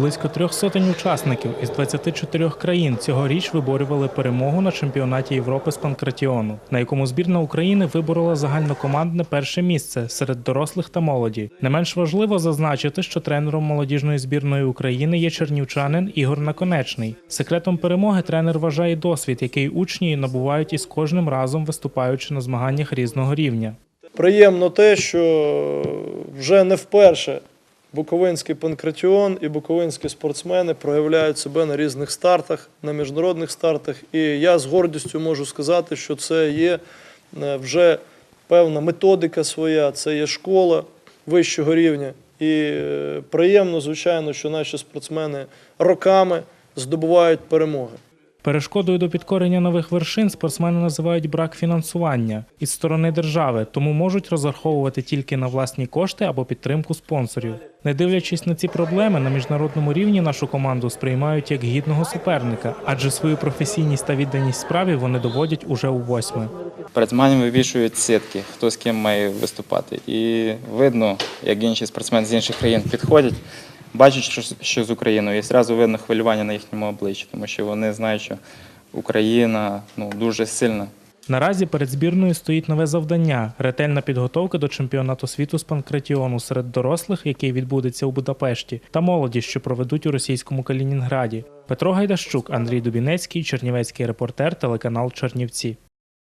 Близько трьох сотень учасників із 24 країн цьогоріч виборювали перемогу на чемпіонаті Європи з панкратіону, на якому збірна України виборола загальнокомандне перше місце серед дорослих та молоді. Не менш важливо зазначити, що тренером молодіжної збірної України є чернівчанин Ігор Наконечний. Секретом перемоги тренер вважає досвід, який учні набувають із кожним разом виступаючи на змаганнях різного рівня. Приємно те, що вже не вперше буковинський панкратіон і буковинські спортсмени проявляють себе на різних стартах, на міжнародних стартах. І я з гордістю можу сказати, що це є е, вже певна методика своя, це є школа вищого рівня. І е, приємно, звичайно, що наші спортсмени роками здобувають перемоги. Перешкодою до підкорення нових вершин спортсмени називають брак фінансування із сторони держави, тому можуть розраховувати тільки на власні кошти або підтримку спонсорів. Не дивлячись на ці проблеми, на міжнародному рівні нашу команду сприймають як гідного суперника, адже свою професійність та відданість справі вони доводять уже у восьме. Перед змаганням вивішують сітки, хто з ким має виступати. І видно, як інші спортсмени з інших країн підходять, бачать, що, з Україною, і одразу видно хвилювання на їхньому обличчі, тому що вони знають, що Україна ну, дуже сильна. Наразі перед збірною стоїть нове завдання ретельна підготовка до чемпіонату світу з панкратіону серед дорослих, який відбудеться у Будапешті, та молоді, що проведуть у російському Калінінграді. Петро Гайдащук, Андрій Дубінецький, Чернівецький репортер, телеканал Чернівці.